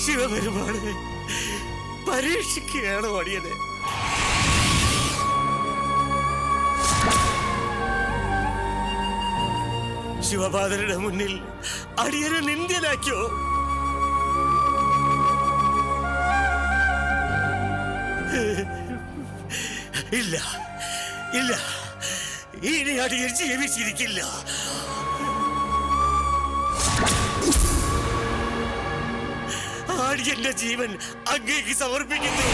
ശിവപെരുമാളെ പരീക്ഷിക്കുകയാണ് ഓടിയത് ശിവപാദരുടെ മുന്നിൽ അടിയനെ നിന്ദ്യനാക്കിയോ? ഇല്ല ഇല്ല. ഇനി അടിയൻ ജീവിച്ചിരിക്കില്ല ആടിയന്റെ ജീവൻ അങ്ങേക്ക് സമർപ്പിക്കുന്നു.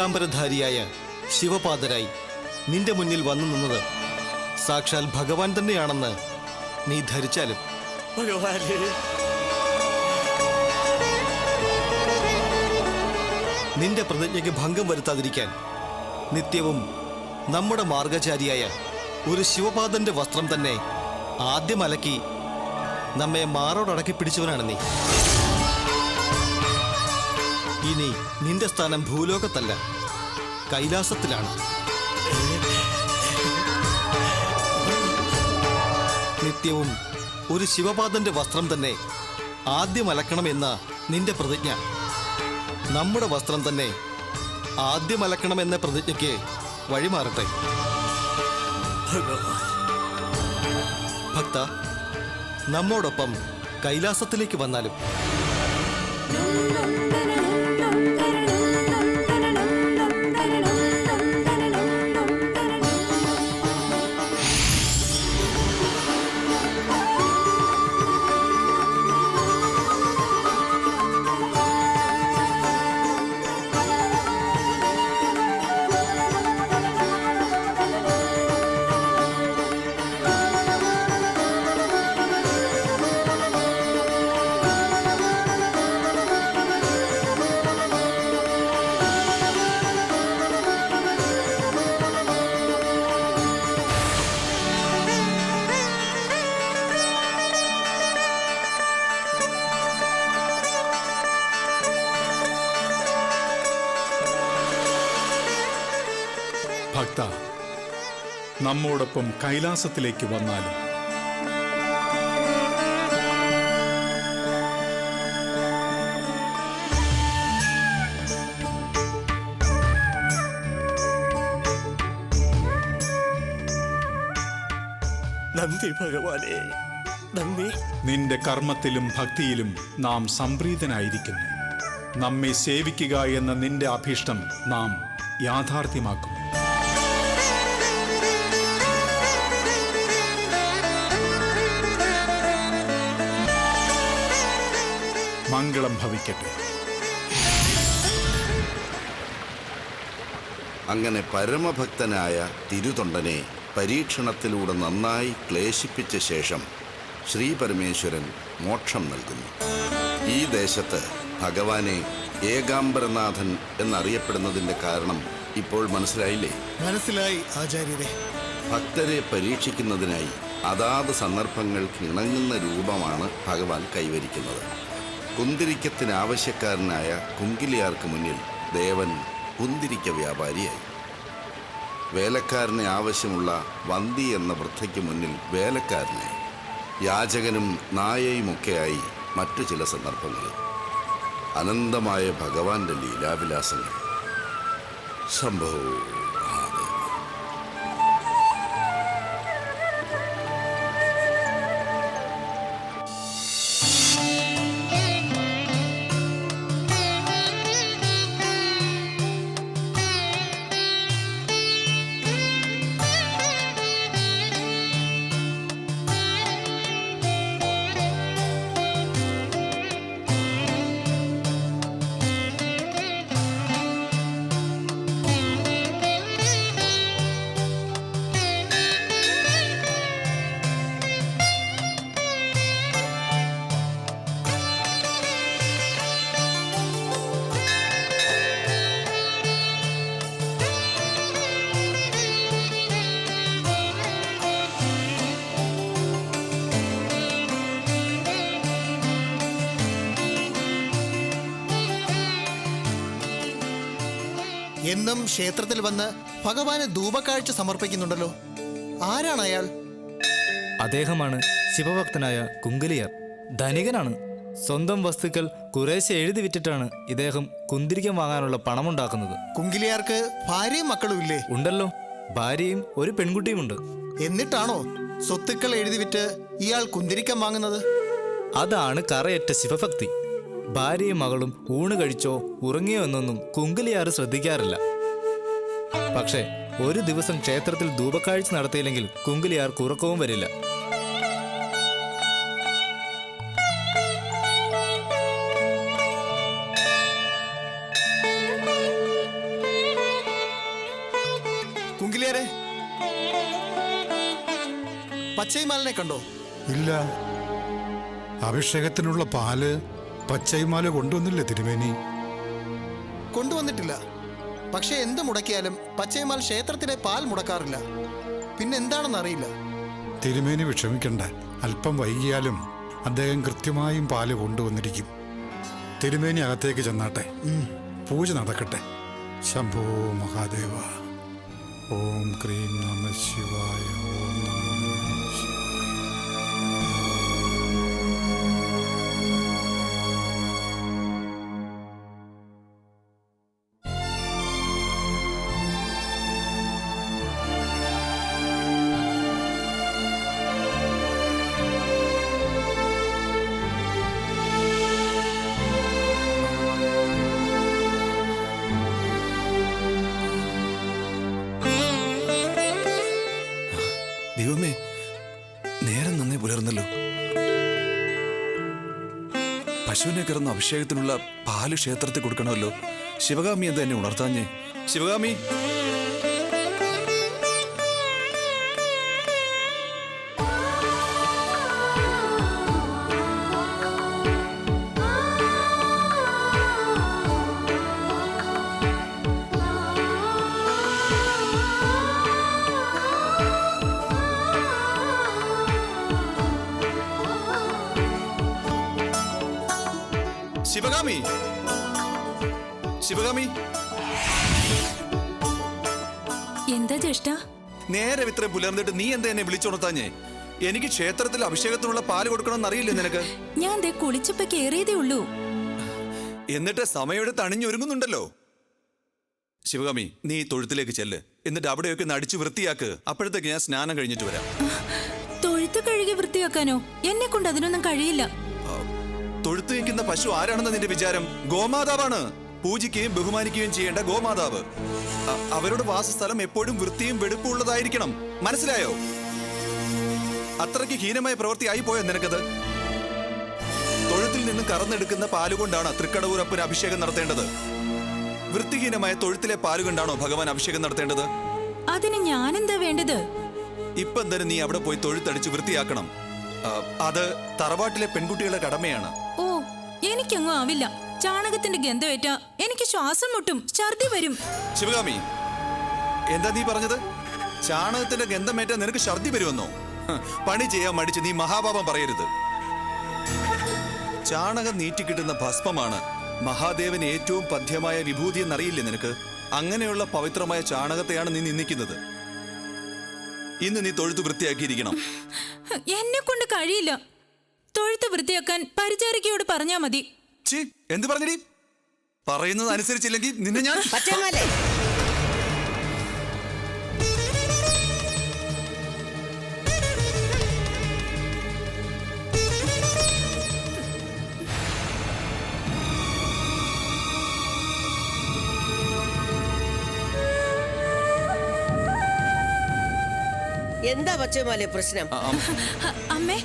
ഏകാംബരധാരിയായ ശിവപാദരായി നിന്റെ മുന്നിൽ വന്നു നിന്നത് സാക്ഷാൽ ഭഗവാൻ തന്നെയാണെന്ന് നീ ധരിച്ചാലും. നിന്റെ പ്രതിജ്ഞയ്ക്ക് ഭംഗം വരുത്താതിരിക്കാൻ നിത്യവും നമ്മുടെ മാർഗചാരിയായ ഒരു ശിവപാദന്റെ വസ്ത്രം തന്നെ ആദ്യം അലക്കി നമ്മെ മാറോടടക്കി പിടിച്ചവനാണ് നീ. ഇനി നിന്റെ സ്ഥാനം ഭൂലോകത്തല്ല കൈലാസത്തിലാണ്. നിത്യവും ഒരു ശിവപാദന്റെ വസ്ത്രം തന്നെ ആദ്യം അലക്കണമെന്ന നിന്റെ പ്രതിജ്ഞ. നമ്മുടെ വസ്ത്രം തന്നെ ആദ്യം അലക്കണമെന്ന പ്രതിജ്ഞയ്ക്ക് വഴിമാറട്ടെ. ഭക്ത നമ്മോടൊപ്പം കൈലാസത്തിലേക്ക് വന്നാലും. ഭക്ത നമ്മോടൊപ്പം കൈലാസത്തിലേക്ക് വന്നാലും. നന്ദി ഭഗവാനെ നന്ദി. നിന്റെ കർമ്മത്തിലും ഭക്തിയിലും നാം സംപ്രീതനായിരിക്കുന്നു. നമ്മെ സേവിക്കുക എന്ന നിന്റെ അഭീഷ്ടം നാം യാഥാർത്ഥ്യമാക്കും മംഗളം ഭവിക്കട്ടെ. അങ്ങനെ പരമഭക്തനായ തിരുതൊണ്ടനെ പരീക്ഷണത്തിലൂടെ നന്നായി ക്ലേശിപ്പിച്ച ശേഷം ശ്രീ പരമേശ്വരൻ മോക്ഷം നൽകുന്നു. ഈ ദേശത്ത് ഭഗവാനെ ഏകാംബരനാഥൻ എന്നറിയപ്പെടുന്നതിന്റെ കാരണം ഇപ്പോൾ മനസ്സിലായില്ലേ? മനസ്സിലായി ആചാര്യരെ. ഭക്തരെ പരീക്ഷിക്കുന്നതിനായി അതാത് സന്ദർഭങ്ങൾക്ക് ഇണങ്ങുന്ന രൂപമാണ് ഭഗവാൻ കൈവരിക്കുന്നത്. കുന്തിരിക്കത്തിന് ആവശ്യക്കാരനായ കുങ്കിലിയാർക്ക് മുന്നിൽ ദേവൻ കുന്തിരിക്ക വ്യാപാരിയായി. വേലക്കാരന് ആവശ്യമുള്ള വന്തി എന്ന വൃദ്ധയ്ക്ക് മുന്നിൽ വേലക്കാരനായി. യാചകനും നായയുമൊക്കെയായി മറ്റു ചില സന്ദർഭങ്ങളിൽ അനന്തമായ ഭഗവാന്റെ ലീലാവിലാസങ്ങൾ. ശംഭോ. എന്നും ക്ഷേത്രത്തിൽ വന്ന് ഭഗവാന് ധൂപക്കാഴ്ച സമർപ്പിക്കുന്നുണ്ടല്ലോ. ആരാണ് അയാൾ? അദ്ദേഹമാണ് ശിവഭക്തനായ കുങ്കലിയർ. ധനികനാണ്. സ്വന്തം വസ്തുക്കൾ കുറേശ്ശെ എഴുതി വിറ്റിട്ടാണ് ഇദ്ദേഹം കുന്തിരിക്കം വാങ്ങാനുള്ള പണമുണ്ടാക്കുന്നത്. കുങ്കിലിയാർക്ക് ഭാര്യയും മക്കളും ഇല്ലേ? ഉണ്ടല്ലോ. ഭാര്യയും ഒരു പെൺകുട്ടിയുമുണ്ട്. എന്നിട്ടാണോ സ്വത്തുക്കൾ എഴുതി വിറ്റ് ഇയാൾ കുന്തിരിക്കം വാങ്ങുന്നത്? അതാണ് കറയറ്റ ശിവഭക്തി. ഭാര്യയും മകളും ഊണ് കഴിച്ചോ ഉറങ്ങിയോ എന്നൊന്നും കുങ്കിലിയാർ ശ്രദ്ധിക്കാറില്ല. പക്ഷേ ഒരു ദിവസം ക്ഷേത്രത്തിൽ ധൂപക്കാഴ്ച നടത്തിയില്ലെങ്കിൽ കുങ്കിലിയാർ ഉറക്കവും വരില്ല. കുങ്കിലിയാരെ പച്ചൈമാലിനെ കണ്ടോ? ഇല്ല. അഭിഷേകത്തിനുള്ള പാൽ പച്ചൈമാല കൊണ്ടുവന്നില്ലേ തിരുമേനി? കൊണ്ടുവന്നിട്ടില്ല. പക്ഷെ എന്ത് മുടക്കിയാലും പച്ചയമാൽ ക്ഷേത്രത്തിലെ പാൽ മുടക്കാറില്ല. പിന്നെ എന്താണെന്ന് അറിയില്ല. തിരുമേനി വിഷമിക്കണ്ട. അല്പം വൈകിയാലും അദ്ദേഹം കൃത്യമായും പാൽ കൊണ്ടുവന്നിരിക്കും. തിരുമേനി അകത്തേക്ക് ചെന്നാട്ടെ. പൂജ നടക്കട്ടെ. ശംഭോ മഹാദേവ. ഓം ക്രീം നമ ശിവായ ഓം പശുവിനെ കിടന്ന അഭിഷേകത്തിനുള്ള പാൽ ക്ഷേത്രത്തിൽ കൊടുക്കണമല്ലോ. ശിവകാമി എന്താ എന്നെ ഉണർത്താഞ്ഞേ? ശിവകാമി ശിവകാമി എന്താ ജ്യേഷ്ഠ? നേരെ ഇത്ര പുലർന്നിട്ട് നീ എന്താ എന്നെ വിളിച്ചുണർത്താഞ്ഞേ? എനിക്ക് ക്ഷേത്രത്തിൽ അഭിഷേകത്തിനുള്ള പാൽ കൊടുക്കണമെന്ന് അറിയില്ലേ നിനക്ക്? ഞാൻ ദേ കുളിച്ചപ്പോ കേറിയതേ ഉള്ളൂ. എന്നിട്ട് സമയോടെ തണിഞ്ഞൊരുങ്ങുന്നുണ്ടല്ലോ ശിവകാമി നീ തൊഴുത്തിലേക്ക് ചെല്ല്. എന്നിട്ട് അവിടെയൊക്കെ ഒന്ന് അടിച്ചു വൃത്തിയാക്ക്. അപ്പോഴത്തേക്ക് ഞാൻ സ്നാനം കഴിഞ്ഞിട്ട് വരാം. തൊഴുത്ത് കഴുകി വൃത്തിയാക്കാനോ? എന്നെ കൊണ്ട് അതിനൊന്നും കഴിയില്ല. തൊഴുത്ത് നിൽക്കുന്ന പശു ആരാണെന്ന് നിന്റെ വിചാരം? ഗോമാതാവാണ്. പൂജിക്കുകയും ബഹുമാനിക്കുകയും ചെയ്യേണ്ട ഗോമാതാവ്. അവരുടെ വാസസ്ഥലം എപ്പോഴും വൃത്തിയും വെടുപ്പുള്ളതായിരിക്കണം. മനസ്സിലായോ? അത്രയ്ക്ക് ഹീനമായ പ്രവൃത്തി ആയി പോയോ നിനക്കത്? തൊഴുത്തിൽ നിന്ന് കറന്നെടുക്കുന്ന പാലുകൊണ്ടാണ് തൃക്കടവൂരപ്പന് അഭിഷേകം നടത്തേണ്ടത്. വൃത്തിഹീനമായ തൊഴുത്തിലെ പാലുകൊണ്ടാണോ ഭഗവാൻ അഭിഷേകം നടത്തേണ്ടത്? അതിന് ഞാനെന്താ വേണ്ടത്? ഇപ്പം തന്നെ നീ അവിടെ പോയി തൊഴുത്തടിച്ച് വൃത്തിയാക്കണം. അത് തറവാട്ടിലെ പെൺകുട്ടികളുടെ കടമയാണ്. ഓ എനിക്കങ്ങും ആവില്ല. ചാണകത്തിന്റെ ഗന്ധമേറ്റ എനിക്ക് ശ്വാസം മുട്ടും ഛർദി വരും. ശിവകാമി എന്താ നീ പറഞ്ഞത്? ചാണകത്തിന്റെ ഗന്ധമേറ്റ നിനക്ക് ഛർദി വരുമെന്നോ? പണി ചെയ്യാൻ മടിച്ച് നീ മഹാപാപം പറയരുത്. ചാണകം നീറ്റിക്കിട്ടുന്ന ഭസ്മമാണ് മഹാദേവന് ഏറ്റവും പഥ്യമായ വിഭൂതി എന്നറിയില്ലേ നിനക്ക്? അങ്ങനെയുള്ള പവിത്രമായ ചാണകത്തെയാണ് നീ നിന്ദിക്കുന്നത്. ഇന്ന് നീ തൊഴുത്ത് വൃത്തിയാക്കിയിരിക്കണം. എന്നെ കൊണ്ട് കഴിയില്ല. തൊഴുത്ത് വൃത്തിയാക്കാൻ പരിചാരികയോട് പറഞ്ഞാ മതി. എന്ത് പറഞ്ഞടി? പറയുന്നത് അനുസരിച്ചില്ലെങ്കിൽ നിന്നെ ഞാൻ എന്താ പച്ചമാലെ പ്രശ്നം? അമ്മേ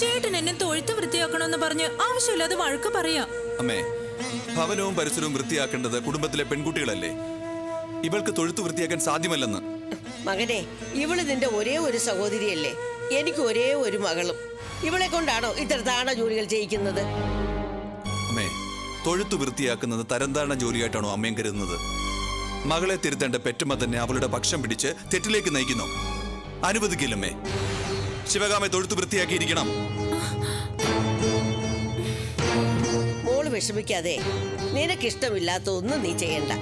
ചേട്ടൻ എന്നെ തൊഴുത്ത് വൃത്തിയാക്കണമെന്ന് പറഞ്ഞ് ആവശ്യമില്ലാതെ വഴക്ക് പറയാ. അമ്മേ ഭവനവും പരിസരവും വൃത്തിയാക്കേണ്ടത് കുടുംബത്തിലെ പെൺകുട്ടികളല്ലേ? ഇവൾക്ക് തൊഴുത്തു വൃത്തിയാക്കാൻ സാധ്യമല്ലെന്ന്. മകനെ ഇവൾ നിന്റെ ഒരേ ഒരു സഹോദരിയല്ലേ? എനിക്ക് ഒരേ ഒരു മകളും. ഇവളെ കൊണ്ടാണോ ഇത്ര താണ ജോലികൾ ചെയ്യിക്കുന്നത്? അമ്മേ തൊഴുത്തു വൃത്തിയാക്കുന്നത് തരംതാണ ജോലിയായിട്ടാണോ അമ്മയും കരുതുന്നത്? മകളെ തിരുത്തേണ്ട പെറ്റമ്മ തന്നെ അവളുടെ പക്ഷം പിടിച്ച് തെറ്റിലേക്ക് നയിക്കുന്നു. അനുവദിക്കില്ലമ്മേ. ശിവകാമെ തൊഴുത്തു വൃത്തിയാക്കിയിരിക്കണം. വിഷമിക്കാതെ. നിനക്കിഷ്ടമില്ലാത്ത ഒന്നും നീ ചെയ്യണ്ട.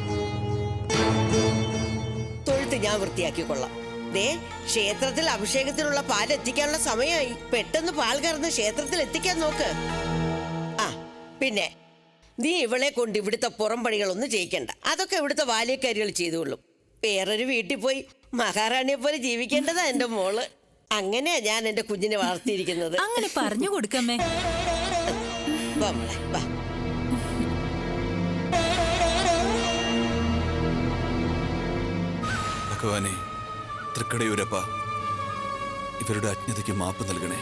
തൊഴുത്ത് ഞാൻ വൃത്തിയാക്കിക്കൊള്ളാം. ദേ ക്ഷേത്രത്തിൽ അഭിഷേകത്തിനുള്ള പാൽ എത്തിക്കാനുള്ള സമയമായി. പെട്ടെന്ന് പാൽ കറന്ന് ക്ഷേത്രത്തിൽ എത്തിക്കാൻ നോക്ക്. ആ പിന്നെ നീ ഇവളെ കൊണ്ട് ഇവിടുത്തെ പുറം പണികളൊന്നും ചെയ്യിക്കണ്ട. അതൊക്കെ ഇവിടുത്തെ വാലിയക്കാരികൾ ചെയ്തുകൊള്ളും. വേറൊരു വീട്ടിൽ പോയി മഹാറാണിയെ പോലെ ജീവിക്കേണ്ടതാ എന്റെ മോൾ. അങ്ങനെയാ ഞാൻ എന്റെ കുഞ്ഞിനെ വളർത്തിയിരിക്കുന്നത്. അങ്ങനെ പറഞ്ഞു കൊടുക്കമ്മേ. വാ മോളെ വാ. ഭഗവാനെ തൃക്കടയൂരപ്പ ഇവരുടെ അജ്ഞതയ്ക്ക് മാപ്പ് നൽകണേ.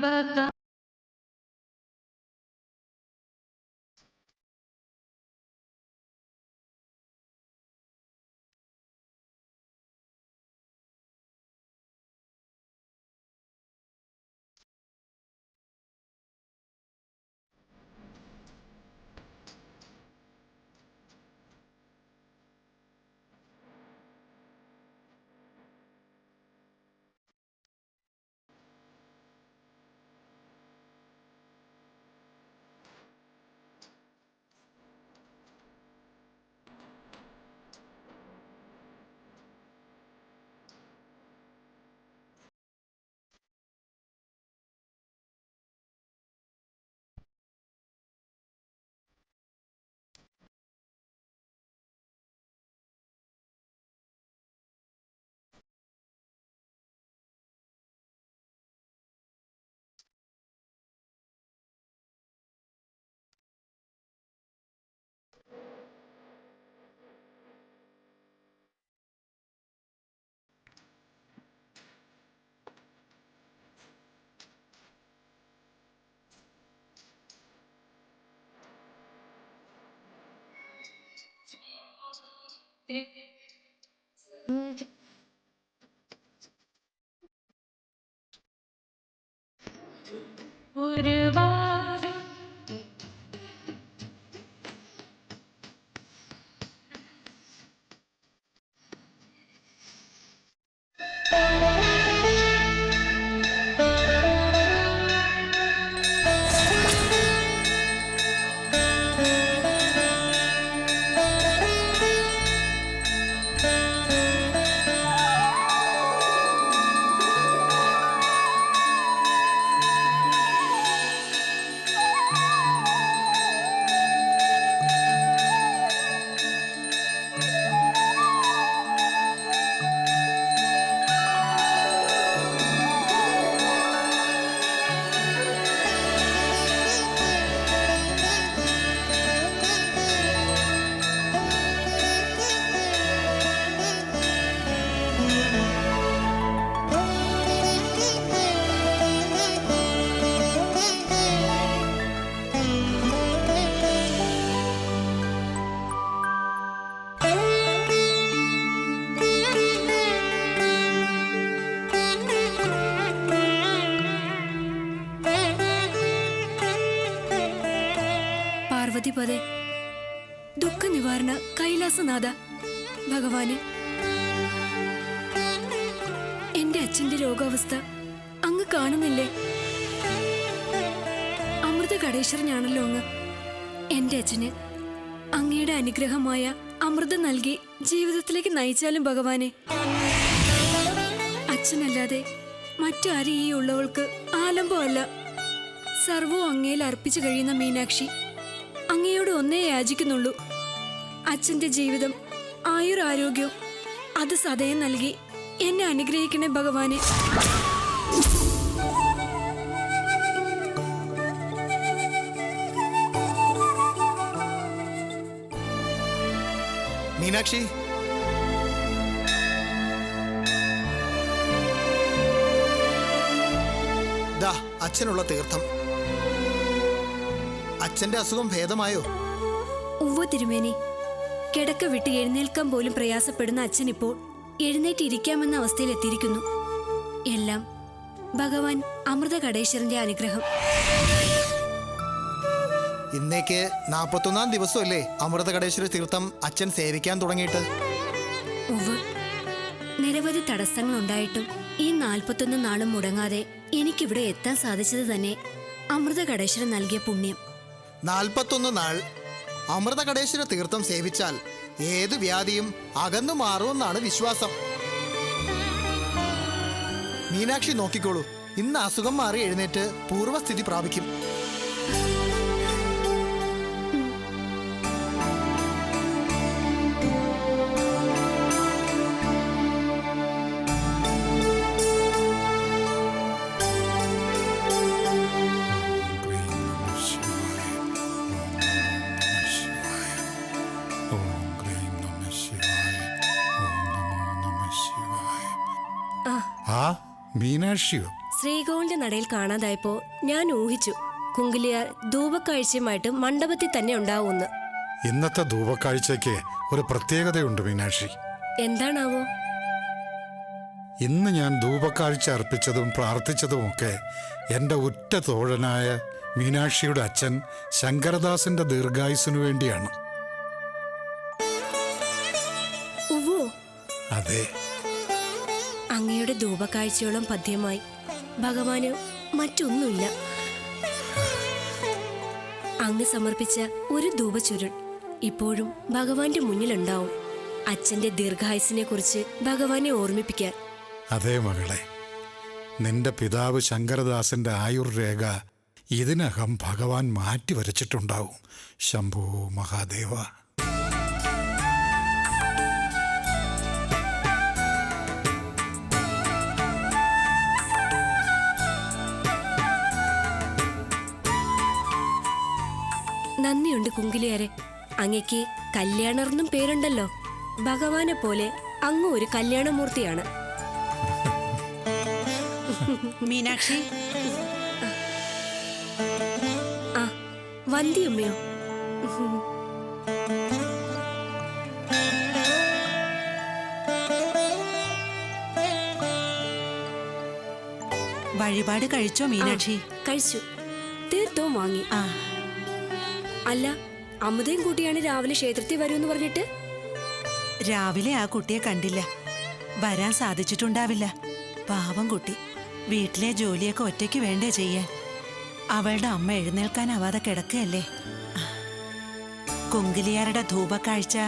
remember the Mm-hmm. പാർവതിപദേ ദുഃഖ നിവാരണ കൈലാസനാഥ ഭഗവാനെ. എന്റെ അച്ഛന്റെ രോഗാവസ്ഥ അങ്ങ് കാണുന്നില്ലേ? അമൃത കടേശ്വരനാണല്ലോ അങ്ങ്. എന്റെ അച്ഛന് അങ്ങയുടെ അനുഗ്രഹമായ അമൃതം നൽകി ജീവിതത്തിലേക്ക് നയിച്ചാലും ഭഗവാനെ. അച്ഛനല്ലാതെ മറ്റാരും ഈ ഉള്ളവൾക്ക് ആലംബമല്ല. സർവവും അങ്ങയിൽ അർപ്പിച്ചു കഴിയുന്ന മീനാക്ഷി. അങ്ങയോട് ഒന്നേ യാചിക്കുന്നുള്ളൂ. അച്ഛന്റെ ജീവിതം ആയുർ ആരോഗ്യവും അത് സദയം നൽകി എന്നെ അനുഗ്രഹിക്കണേ ഭഗവാനെ. മീനാക്ഷി. അച്ഛനുള്ള തീർത്ഥം. അച്ഛന്റെ അസുഖം ഭേദമായോ? ഉവ്വ തിരുമേനി. കിടക്ക വിട്ട് എഴുന്നേൽക്കാൻ പോലും പ്രയാസപ്പെടുന്ന അച്ഛൻ ഇപ്പോൾ എഴുന്നേറ്റിരിക്കാമെന്ന അവസ്ഥയിൽ എത്തിയിരിക്കുന്നു. എല്ലാം ഭഗവാൻ അമൃത കടേശ്വരന്റെ അനുഗ്രഹം. ഇന്നേക്ക് നാപ്പത്തൊന്നാം ദിവസമല്ലേ അമൃത കടേശ്വര തീർത്ഥം അച്ഛൻ സേവിക്കാൻ തുടങ്ങിയിട്ട്? നിരവധി തടസ്സങ്ങൾ ഉണ്ടായിട്ടും ഈ നാൽപ്പത്തൊന്ന് നാളും മുടങ്ങാതെ എനിക്കിവിടെ എത്താൻ സാധിച്ചത് തന്നെ അമൃത കടേശ്വരൻ നൽകിയ പുണ്യം. നാൽപ്പത്തൊന്ന് നാൾ അമൃതകടേശ്വര തീർത്ഥം സേവിച്ചാൽ ഏത് വ്യാധിയും അകന്നു മാറുമെന്നാണ് വിശ്വാസം. മീനാക്ഷി നോക്കിക്കോളൂ. ഇന്ന് അസുഖം മാറി എഴുന്നേറ്റ് പൂർവസ്ഥിതി പ്രാപിക്കും. മീനാക്ഷിയോ? ശ്രീകോളിന്റെ നടയിൽ കാണാതായപ്പോ ഞാൻ ഊഹിച്ചു കുങ്കിലിയാർ ധൂപക്കാഴ്ചയുമായിട്ട് മണ്ഡപത്തിൽ തന്നെ ഉണ്ടാവുമെന്ന്. ഇന്നത്തെ ധൂപക്കാഴ്ചയ്ക്ക് ഒരു പ്രത്യേകതയുണ്ട് മീനാക്ഷി. എന്താണാവോ? ഇന്ന് ഞാൻ ധൂപക്കാഴ്ച അർപ്പിച്ചതും പ്രാർത്ഥിച്ചതുമൊക്കെ എന്റെ ഉറ്റ തോഴനായ മീനാക്ഷിയുടെ അച്ഛൻ ശങ്കരദാസിന്റെ ദീർഘായുസിനു വേണ്ടിയാണ്. ധൂപക്കാഴ്ചയോളം പദ്യമായി ഭഗവാന് മറ്റൊന്നുമില്ല. അങ്ങ് സമർപ്പിച്ച ഒരു ധൂപചുരുൾ ഇപ്പോഴും ഭഗവാന്റെ മുന്നിലുണ്ടാവും. അച്ഛന്റെ ദീർഘായുസിനെ കുറിച്ച് ഭഗവാനെ ഓർമ്മിപ്പിക്കാൻ. അതെ മകളെ നിന്റെ പിതാവ് ശങ്കരദാസിന്റെ ആയുർരേഖ ഇതിനകം ഭഗവാൻ മാറ്റി വരച്ചിട്ടുണ്ടാവും ശംഭു മഹാദേവ. നന്ദിയുണ്ട് കുങ്കിലിയാരെ. അങ്ങയ്ക്ക് കല്യാണർന്നും പേരുണ്ടല്ലോ. ഭഗവാനെ പോലെ അങ്ങ് ഒരു കല്യാണമൂർത്തിയാണ്. മീനാക്ഷി? ആ വന്തിയമ്മയോ വഴിപാട് കഴിച്ചോ മീനാക്ഷി? കഴിച്ചു. തീർത്ഥവും വാങ്ങി. ആ. അല്ല അമുതയും കൂട്ടിയാണ് രാവിലെ ക്ഷേത്രത്തിൽ വരുമെന്ന് പറഞ്ഞിട്ട്? രാവിലെ ആ കുട്ടിയെ കണ്ടില്ല. വരാൻ സാധിച്ചിട്ടുണ്ടാവില്ല. പാവം കുട്ടി. വീട്ടിലെ ജോലിയൊക്കെ ഒറ്റയ്ക്ക് വേണ്ടേ ചെയ്യാൻ. അവളുടെ അമ്മ എഴുന്നേൽക്കാനാവാതെ കിടക്കുകയല്ലേ? കുങ്കിലിയാരുടെ ധൂപക്കാഴ്ച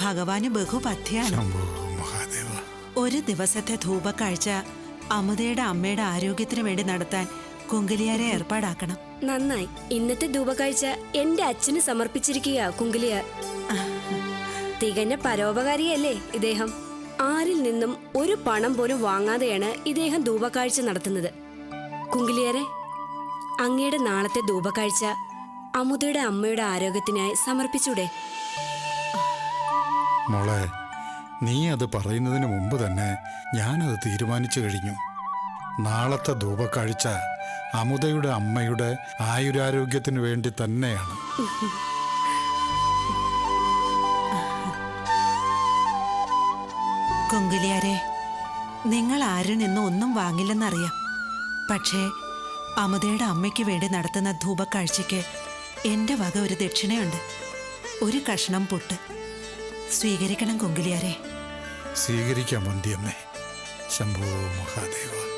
ഭഗവാന് ബഹുപഥ്യാണ്. ഒരു ദിവസത്തെ ധൂപക്കാഴ്ച അമുതയുടെ അമ്മയുടെ ആരോഗ്യത്തിന് വേണ്ടി നടത്താൻ കുങ്കിലിയാരെ ഏർപ്പാടാക്കണം. നന്നായി. ഇന്നത്തെ ധൂപകാഴ്ച എന്റെ അച്ഛന് സമർപ്പിച്ചിരിക്കുക കുങ്കിലിയ തികഞ്ഞ പരോപകാരിയല്ലേ ഇദ്ദേഹം. ആരിൽ നിന്നും ഒരു പണം പോലും വാങ്ങാതെയാണ് ഇദ്ദേഹം ധൂപക്കാഴ്ച നടത്തുന്നത്. കുങ്കിലിയരെ അങ്ങയുടെ നാളത്തെ ധൂപക്കാഴ്ച അമുദയുടെ അമ്മയുടെ ആരോഗ്യത്തിനായി സമർപ്പിച്ചൂടെ? മോളെ നീ അത് പറയുന്നതിന് മുമ്പ് തന്നെ ഞാനത് തീരുമാനിച്ചു കഴിഞ്ഞു. നാളത്തെ ധൂപക്കാഴ്ച അമുദയുടെ അമ്മയുടെ ആയുരാരോഗ്യത്തിനു വേണ്ടി തന്നെയാണ്. കൊങ്കിലിയാരെ നിങ്ങൾ ആരിൽ നിന്നും ഒന്നും വാങ്ങില്ലെന്നറിയാം. പക്ഷേ അമുതയുടെ അമ്മയ്ക്ക് വേണ്ടി നടത്തുന്ന ധൂപക്കാഴ്ചയ്ക്ക് എന്റെ വക ഒരു ദക്ഷിണയുണ്ട്. ഒരു കഷ്ണം പൊട്ട്. സ്വീകരിക്കണം കൊങ്കിലിയാരെ. സ്വീകരിക്കാം വന്ധ്യമ്മേ ശംഭോ മഹാദേവ.